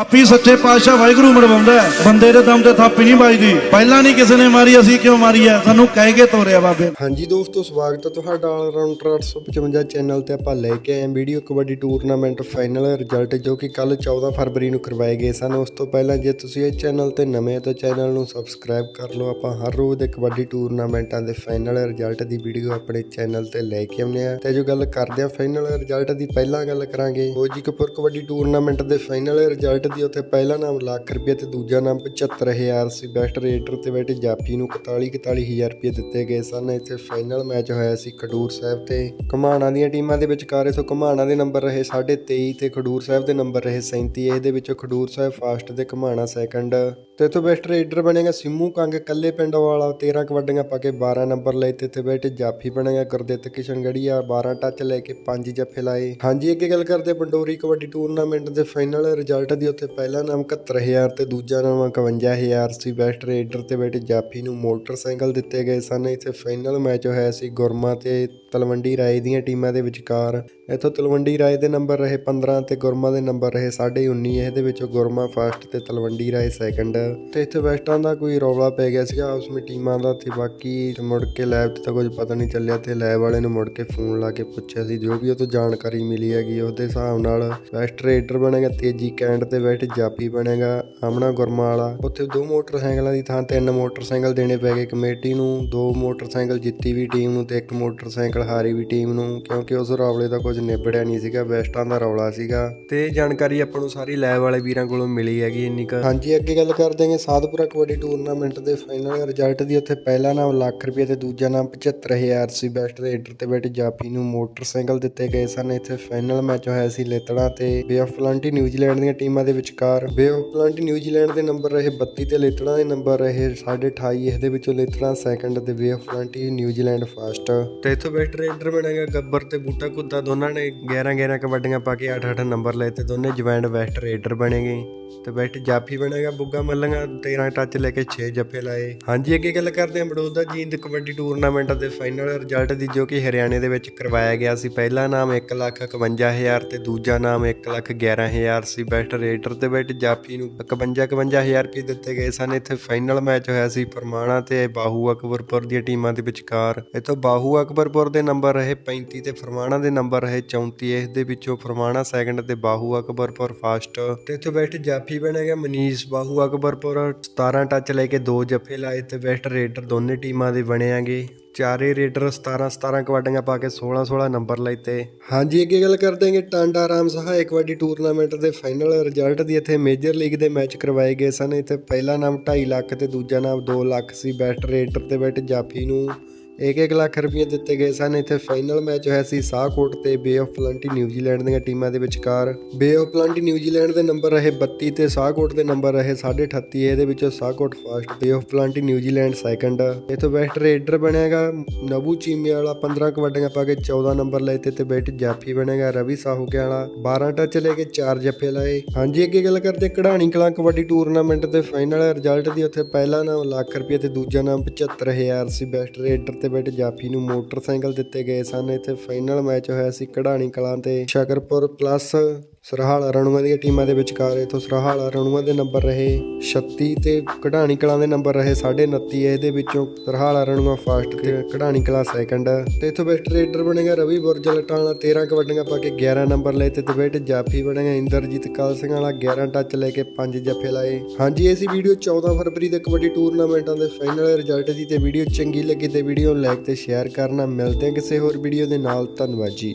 ਆਪੀ ਸੱਚੇ ਪਾਤਸ਼ਾਹ ਵਾਹਿਗੁਰੂ ਮਰਵਾਉਂਦਾ ਬੰਦੇ ਦੇ ਦਮ ਤੇ ਥਾਪੀ ਨਹੀਂ ਵੱਜਦੀ। ਪਹਿਲਾਂ ਨਹੀਂ ਕਿਸੇ ਨੇ ਮਾਰੀ, ਅਸੀਂ ਕਿਉਂ ਮਾਰੀ ਹੈ? ਸਾਨੂੰ ਕਹਿ ਕੇ ਤੋਰਿਆ ਬਾਬੇ। ਹਾਂਜੀ ਦੋਸਤੋ, ਸਵਾਗਤ ਹੈ ਤੁਹਾਡਾ ਆਲ ਰਾਉਂਡਰ 855 ਚੈਨਲ ਤੇ ਆਪਾਂ ਲੈ ਕੇ ਆਏ video kabaddi tournament final result, ਜੋ ਕਿ ਕੱਲ 14 ਫਰਵਰੀ ਨੂੰ ਕਰਵਾਏ ਗਏ ਸਨ। ਉਸ ਤੋਂ ਪਹਿਲਾਂ ਜੇ ਤੁਸੀਂ ਇਹ ਚੈਨਲ ਤੇ ਨਵੇਂ ਹੋ ਤਾਂ ਚੈਨਲ ਨੂੰ ਸਬਸਕ੍ਰਾਈਬ ਕਰ ਲਓ। ਆਪਾਂ ਹਰ ਰੋਜ਼ ਦੇ ਕਬੱਡੀ ਟੂਰਨਾਮੈਂਟਾਂ ਦੇ ਫਾਈਨਲ ਰਿਜ਼ਲਟ ਦੀ ਵੀਡੀਓ ਆਪਣੇ ਚੈਨਲ ਤੇ ਲੈ ਕੇ ਆਉਂਦੇ ਆ ਤੇ ਜੋ ਗੱਲ ਕਰਦੇ ਆ ਫਾਈਨਲ ਰਿਜ਼ਲਟ ਦੀ, ਪਹਿਲਾਂ ਗੱਲ ਕਰਾਂਗੇ। ਫੌਜੀ ਕਪੂਰ ਕਬੱਡੀ ਟੂਰਨਾਮੈਂਟ ਦੇ ਫਾਈਨਲ ਰਿਜ਼ਲਟ ਦੀ ਉੱਥੇ ਪਹਿਲਾ ਨਾਮ ਲੱਖ ਰੁਪਏ ਤੇ ਦੂਜਾ ਨਾਮ 75000 ਸੀ। ਬੈਸਟ ਰੇਡਰ ਤੇ ਬੈਠੇ ਜਾਫੀ ਨੂੰ 41 41000 ਰੁਪਏ ਦਿੱਤੇ ਗਏ ਸਨ। ਇੱਥੇ ਫਾਈਨਲ ਮੈਚ ਹੋਇਆ ਸੀ ਖਡੂਰ ਸਾਹਿਬ ਤੇ ਘਮਾਣਾ ਦੀਆਂ ਟੀਮਾਂ ਦੇ ਵਿਚਕਾਰ। ਇਥੋਂ ਘਮਾਣਾ ਦੇ ਨੰਬਰ ਰਹੇ 23.5 ਤੇ ਖਡੂਰ ਸਾਹਿਬ ਦੇ ਨੰਬਰ ਰਹੇ 37 ਇਹਦੇ ਵਿੱਚੋਂ ਖਡੂਰ ਸਾਹਿਬ ਫਾਸਟ ਤੇ ਘਮਾਣਾ ਸੈਕੰਡ ਤੇ ਇਥੋਂ ਬੈਸਟ ਰੇਡਰ ਬਣੇਗਾ ਸਿੰਮੂ ਕੰਗ ਕੱਲੇ ਪਿੰਡ ਵਾਲਾ 13 ਕਬੱਡੀਆਂ ਪਾ ਕੇ 12 ਨੰਬਰ ਲਏ ਤੇ ਇੱਥੇ ਬੈਠੇ ਜਾਫੀ ਬਣੇਗਾ ਗੁਰਦਿੱਤ ਕਿਸ਼ਨ ਗੜੀਆ 12 ਟੱਚ ਲੈ ਕੇ 5 ਜੱਫੇ ਲਾਏ। ਹਾਂਜੀ, ਅੱਗੇ ਗੱਲ ਕਰਦੇ ਪੰਡੋਰੀ ਕਬੱਡੀ ਟੂਰਨਾਮੈਂਟ ਦੇ ਫਾਈਨਲ ਰਿਜ਼ਲਟ ਦੀ। ਉੱਥੇ ਪਹਿਲਾ ਨਾਮ 71000 ਤੇ ਦੂਜਾ ਨਾਮ 51000 ਸੀ। ਬੈਸਟ ਰੇਡਰ ਤੇ ਬੈਠੇ ਜਾਫੀ ਨੂੰ ਮੋਟਰਸਾਈਕਲ ਦਿੱਤੇ ਗਏ ਸਨ। ਇੱਥੇ ਫਾਈਨਲ ਮੈਚ ਹੋਇਆ ਸੀ ਗੁਰਮਾ ਤੇ ਤਲਵੰਡੀ ਰਾਏ ਦੀਆਂ ਟੀਮਾਂ ਦੇ ਵਿਚਕਾਰ। ਇੱਥੋਂ ਤਲਵੰਡੀ ਰਾਏ ਦੇ ਨੰਬਰ ਰਹੇ 15 ਤੇ ਗੁਰਮਾ ਦੇ ਨੰਬਰ ਰਹੇ 19.5 ਇਹਦੇ ਵਿੱਚੋਂ ਗੁਰਮਾ ਫਸਟ ਤੇ ਤਲਵੰਡੀ ਰਾਏ ਸੈਕੰਡ। ਤੇ ਇੱਥੇ ਵੈਸਟਾਂ ਦਾ ਕੋਈ ਰੌਲਾ ਪੈ ਗਿਆ ਸੀਗਾ। ਉਸ ਵਿੱਚ ਟੀਮਾਂ ਦਾ ਤੇ ਬਾਕੀ ਮੁੜ ਕੇ ਲੈਬ ਤੇ ਤਾਂ ਕੁਝ ਪਤਾ ਨਹੀਂ ਚੱਲਿਆ ਤੇ ਲੈਬ ਵਾਲੇ ਨੂੰ ਮੁੜ ਕੇ ਫੋਨ ਲਾ ਕੇ ਪੁੱਛਿਆ ਸੀ। ਜੋ ਵੀ ਉਹ ਤੋਂ ਜਾਣਕਾਰੀ ਮਿਲੀ ਹੈਗੀ, ਉਹਦੇ ਹਿਸਾਬ ਨਾਲ ਵੈਸਟ ਰੇਡਰ ਬਣੇਗਾ ਤੇਜੀ ਕੈਂਡ ਤੇ ਬੈਠ ਜਾਪੀ ਬਣੇਗਾ, ਆਮਣਾ ਗੁਰਮਾ ਵਾਲਾ ਉੱਥੇ ਦੋ ਮੋਟਰਸਾਈਕਲਾਂ ਦੀ ਥਾਂ, ਤਿੰਨ ਮੋਟਰਸਾਈਕਲ ਦੇਣੇ ਪੈ ਗਏ ਕਮੇਟੀ ਨੂੰ, ਦੋ ਮੋਟਰਸਾਈਕਲ ਜਿੱਤੀ ਵੀ ਟੀਮ ਨੂੰ ਤੇ ਇੱਕ ਮੋਟਰਸਾਈਕਲ ਹਾਰੀ ਵੀ ਟੀਮ ਨੂੰ, ਕਿਉਂਕਿ ਉਸ ਰੌਲੇ ਦਾ ਕੁਝ ਨਿਬੜਿਆ ਨਹੀਂ ਸੀਗਾ ਵੈਸਟਾਂ ਦਾ ਰੌਲਾ ਸੀਗਾ। ਤੇ ਜਾਣਕਾਰੀ ਆਪਾਂ ਨੂੰ ਸਾਰੀ ਲੈਬ ਵਾਲੇ ਵੀਰਾਂ ਕੋਲੋਂ ਮਿਲੀ ਹੈਗੀ ਇੰਨੀ ਕੁ। ਹਾਂਜੀ, ਅੱਗੇ ਗੱਲ ਕਰਦੇ ਦਾਂਗੇ ਸਾਧਪੁਰਾ ਕਬੱਡੀ ਟੂਰਨਾਮੈਂਟ ਦੇ ਫਾਈਨਲ ਰਿਜ਼ਲਟ ਦੀ, ਉੱਥੇ ਪਹਿਲਾ ਨਾਮ ਲੱਖ ਰੁਪਏ ਤੇ ਦੂਜਾ ਨਾਮ 75000 ਸੀ ਬੈਸਟ ਰੇਡਰ ਤੇ ਬੈਠ ਜਾਪੀ ਨੂੰ ਮੋਟਰਸਾਈਕਲ ਦਿੱਤੇ ਗਏ ਸਨ। ਇੱਥੇ ਫਾਈਨਲ ਮੈਚ ਹੋਇਆ ਸੀ ਲੇਤੜਾ ਤੇ ਬੇ ਆਫ ਨਿਊਜ਼ੀਲੈਂਡ ਦੀਆਂ ਟੀਮਾਂ ਦੇ ਵਿਚਕਾਰ Bay of Plenty New Zealand ਦੇ ਨੰਬਰ ਰਹੇ 32 ਤੇ ਲੇਤੜਾ ਦੇ ਨੰਬਰ ਰਹੇ 28.5 ਇਹਦੇ ਵਿੱਚੋਂ ਲੇਤੜਾ ਸੈਕੰਡ ਤੇ Bay of Plenty New Zealand first. ਤੇ ਇੱਥੋਂ ਬੈਸਟ ਰੇਡਰ ਬਣੇਗਾ ਗੱਬਰ ਤੇ ਬੂਟਾ ਕੁੱਦਾ, ਦੋਨਾਂ ਨੇ 11 11 ਕਬੱਡੀਆਂ ਪਾ ਕੇ 8 8 ਨੰਬਰ ਲਏ ਤੇ ਦੋਨੇ ਜਵੈਂਡ ਬੈਸਟ ਰੇਡਰ ਬਣੇਗੇ। ਤੇ ਬੈਸਟ ਜਾਫੀ ਬਣੇਗਾ ਬੁੱਗਾ ਮੱਲੰਗਾ 13 ਟੱਚ ਲੈ ਕੇ 6 ਜੱਫੇ ਲਾਏ। ਹਾਂਜੀ, ਅੱਗੇ ਗੱਲ ਕਰਦੇ ਹਾਂ ਬੜੌਦਾ ਜੀਂਦ ਕਬੱਡੀ ਟੂਰਨਾਮੈਂਟ ਦੇ ਫਾਈਨਲ ਰਿਜ਼ਲਟ ਦੀ, ਜੋ ਕਿ ਹਰਿਆਣੇ ਦੇ ਵਿੱਚ ਕਰਵਾਇਆ ਗਿਆ ਸੀ। ਪਹਿਲਾ ਨਾਮ 151000 ਤੇ ਦੂਜਾ ਨਾਮ 111000 ਸੀ, ਬੈਸਟ ਰੇਡ ਰੇਡਰ ਤੇ ਬੈਠ ਜਾਫੀ ਨੂੰ 51 51000 ਰੁਪਏ ਦਿੱਤੇ ਗਏ ਸਨ। ਇੱਥੇ ਫਾਈਨਲ ਮੈਚ ਹੋਇਆ ਸੀ ਪਰਮਾਣਾ ਤੇ ਬਾਹੂ ਅਕਬਰਪੁਰ ਦੀਆਂ ਟੀਮਾਂ ਦੇ ਵਿਚਕਾਰ। ਇੱਥੋਂ ਬਾਹੂ ਅਕਬਰਪੁਰ ਦੇ ਨੰਬਰ ਰਹੇ 35 ਤੇ ਫਰਮਾਣਾ ਦੇ ਨੰਬਰ ਰਹੇ 34 ਇਸ ਦੇ ਵਿੱਚੋਂ ਫਰਮਾਣਾ ਸੈਕੰਡ ਤੇ ਬਾਹੂ ਅਕਬਰਪੁਰ ਫਸਟ ਤੇ ਇੱਥੋਂ ਬੈਸਟ ਜਾਫੀ ਬਣਿਆ ਗਿਆ ਮਨੀਸ਼। ਬਾਹੂ ਅਕਬਰਪੁਰ 17 ਟੱਚ ਲੈ ਕੇ ਦੋ ਜੱਫੇ ਲਾਏ ਤੇ ਬੈਸਟ ਰੇਡਰ ਦੋਨੇ ਟੀਮਾਂ ਦੇ ਬਣੇਆਂਗੇ। ਚਾਰੇ ਰੇਡਰ 17 17 ਕਬੱਡੀਆਂ ਪਾ ਕੇ 16 16 ਨੰਬਰ ਲਏ ਤੇ। ਹਾਂਜੀ, ਅੱਗੇ ਗੱਲ ਕਰਦੇ ਹਾਂਗੇ ਟਾਂਡਾ ਰਾਮ ਸਹਾਇਕ ਕਬੱਡੀ ਟੂਰਨਾਮੈਂਟ ਦੇ ਫਾਈਨਲ ਰਿਜ਼ਲਟ ਦੀ ਇੱਥੇ ਮੇਜਰ ਲੀਗ ਦੇ ਮੈਚ ਕਰਵਾਏ ਗਏ ਸਨ। ਇੱਥੇ ਪਹਿਲਾ ਨਾਮ 2.5 ਲੱਖ ਤੇ ਦੂਜਾ ਨਾਮ 2 ਲੱਖ ਸੀ। ਬੈਸਟ ਰੇਡਰ ਤੇ ਬੈਟ ਜਾਫੀ ਨੂੰ 1-1 ਲੱਖ ਰੁਪਏ ਦਿੱਤੇ ਗਏ ਸਨ। ਇੱਥੇ ਫਾਈਨਲ ਮੈਚ ਹੋਇਆ ਸੀ ਸਾਹਕੋਟ ਤੇ ਬੇ ਆਫ ਪਲੰਟੀ ਨਿਊਜ਼ੀਲੈਂਡ ਦੀਆਂ ਟੀਮਾਂ ਦੇ ਵਿਚਕਾਰ। Bay of Plenty New Zealand ਦੇ ਨੰਬਰ ਰਹੇ 32 ਤੇ ਸਾਹਕੋਟ ਦੇ ਨੰਬਰ ਰਹੇ 38.5 ਇਹਦੇ ਵਿੱਚੋਂ Shahkot first Bay of Plenty New Zealand second ਇਥੋਂ ਬੈਸਟ ਰੇਡਰ ਬਣੇਗਾ ਨਬੂ ਚੀਮੇ ਵਾਲਾ 15 ਕਬੱਡੀਆਂ ਪਾ ਕੇ 14 ਨੰਬਰ ਲਏ ਤੇ ਤੇ ਬੈਟ ਜਾਫੀ ਬਣੇਗਾ, ਰਵੀ ਸਾਹੂਕੇ ਵਾਲਾ। 12 ਟੱਚ ਲੈ ਕੇ 4 ਜੱਫੇ ਲਾਏ। ਹਾਂਜੀ ਅੱਗੇ ਗੱਲ ਕਰਦੇ, ਕਢਾਣੀ ਕਲਾਂ ਕਬੱਡੀ ਟੂਰਨਾਮੈਂਟ ਦੇ ਫਾਈਨਲ ਰਿਜ਼ਲਟ ਦੀ ਉੱਥੇ ਪਹਿਲਾ ਨਾਮ ਲੱਖ ਰੁਪਏ ਤੇ ਦੂਜਾ ਨਾਮ 75000 ਸੀ। ਬੈਸਟ ਰੇਡਰ ਤੇ ਬੈਟ ਜਾਫੀ ਨੂੰ ਮੋਟਰਸਾਈਕਲ ਦਿੱਤੇ ਗਏ ਸਨ। ਇੱਥੇ ਫਾਈਨਲ ਮੈਚ ਹੋਇਆ ਸੀ ਕਢਾਣੀ ਕਲਾਂ ਤੇ ਸ਼ਕਰਪੁਰ ਪਲੱਸ ਸਰਹਾਲਾ ਰਣੂਆਂ ਦੀਆਂ ਟੀਮਾਂ ਦੇ ਵਿਚਕਾਰ ਇਥੋਂ ਸਰਹਾਲਾ ਰਣੂਆਂ ਦੇ ਨੰਬਰ ਰਹੇ 36 ਤੇ ਕਢਾਣੀ ਕਲਾਂ ਦੇ ਨੰਬਰ ਰਹੇ 29.5 ਇਹਦੇ ਵਿੱਚੋਂ ਸਰਹਾਲਾ ਰਣੂਆਂ ਫਸਟ ਤੇ ਕਢਾਣੀ ਕਲਾਂ ਸੈਕੰਡ ਤੇ ਇਥੋਂ ਬੈਸਟ ਰੇਡਰ ਬਣੇਗਾ ਰਵੀ ਬੁਰਜ ਲਟਾਣਾ 13 ਕਬੱਡੀਆਂ ਪਾ ਕੇ 11 ਨੰਬਰ ਲਏ ਤੇ ਬੈਟ ਜਾਫੀ ਬਣੇਗਾ ਇੰਦਰਜੀਤ ਕਾਲ ਸਿੰਘ ਵਾਲਾ 11 ਟੱਚ ਲੈ ਕੇ 5 ਜੱਫੇ ਲਾਏ। ਹਾਂਜੀ, ਇਹ ਸੀ ਵੀਡੀਓ 14 ਫਰਵਰੀ ਦੇ ਕਬੱਡੀ ਟੂਰਨਾਮੈਂਟਾਂ ਦੇ ਫਾਈਨਲ ਰਿਜ਼ਲਟ ਦੀ ਤੇ ਵੀਡੀਓ ਚੰਗੀ ਲੱਗੀ ਤੇ ਵੀਡੀਓ ਨੂੰ ਲਾਈਕ ਤੇ ਸ਼ੇਅਰ ਕਰਨਾ। ਮਿਲਦੇ ਹਾਂ ਕਿਸੇ ਹੋਰ ਵੀਡੀਓ ਦੇ ਨਾਲ। ਧੰਨਵਾਦ ਜੀ।